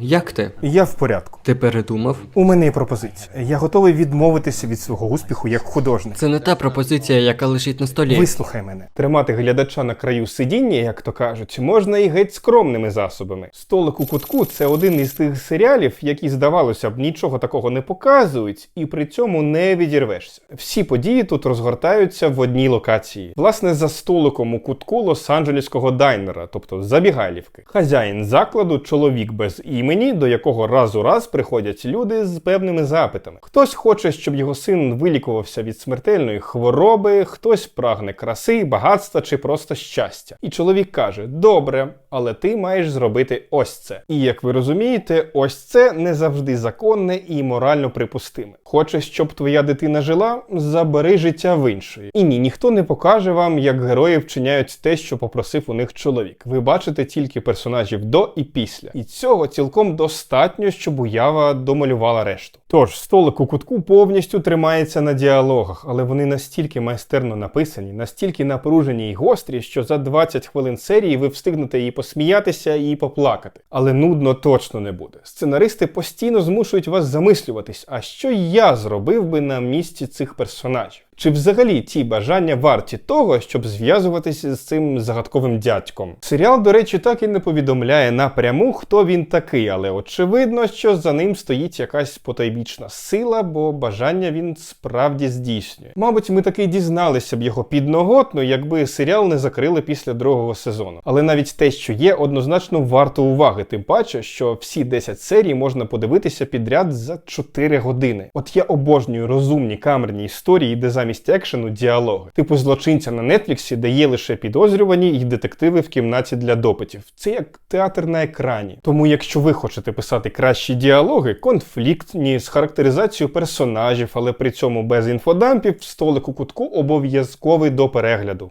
Як ти? Я в порядку. Ти передумав? У мене є пропозиція. Я готовий відмовитися від свого успіху як художник. Це не та пропозиція, яка лежить на столі. Вислухай мене. Тримати глядача на краю сидіння, як то кажуть, можна і геть скромними засобами. Столик у кутку це один із тих серіалів, які, здавалося б, нічого такого не показують, і при цьому не відірвешся. Всі події тут розгортаються в одній локації. Власне, за столиком у кутку лос-анджелеського дайнера, тобто забігайлівки. Хазяїн закладу чоловік без імені, до якого раз у раз приходять люди з певними запитами. Хтось хоче, щоб його син вилікувався від смертельної хвороби, хтось прагне краси, багатства чи просто щастя. І чоловік каже: Добре, але ти маєш зробити ось це. І як ви розумієте, ось це не завжди законне і морально припустиме. Хочеш, щоб твоя дитина жила, забери життя в іншої. І ні, ніхто не покаже вам, як герої вчиняють те, що попросив у них чоловік. Ви бачите тільки персонажів до і після. І цього цілком достатньо, щоб уява домалювала решту. Тож, столик у кутку повністю тримається на діалогах, але вони настільки майстерно написані, настільки напружені й гострі, що за 20 хвилин серії ви встигнете і посміятися, і поплакати. Але нудно точно не буде. Сценаристи постійно змушують вас замислюватись, а що я зробив би на місці цих персонажів? Чи взагалі ті бажання варті того, щоб зв'язуватися з цим загадковим дядьком? Серіал, до речі, так і не повідомляє напряму, хто він такий, але очевидно, що за ним стоїть якась потойбічна сила, бо бажання він справді здійснює. Мабуть, ми таки дізналися б його підноготно, якби серіал не закрили після другого сезону. Але навіть те, що є, однозначно варто уваги, тим паче, що всі 10 серій можна подивитися підряд за 4 години. От я обожнюю розумні камерні історії, де замість екшену діалоги, типу злочинця на Нетфліксі, де є лише підозрювані і детективи в кімнаті для допитів. Це як театр на екрані. Тому, якщо ви хочете писати кращі діалоги, конфліктні з характеризацією персонажів, але при цьому без інфодампів, столик у кутку обов'язковий до перегляду.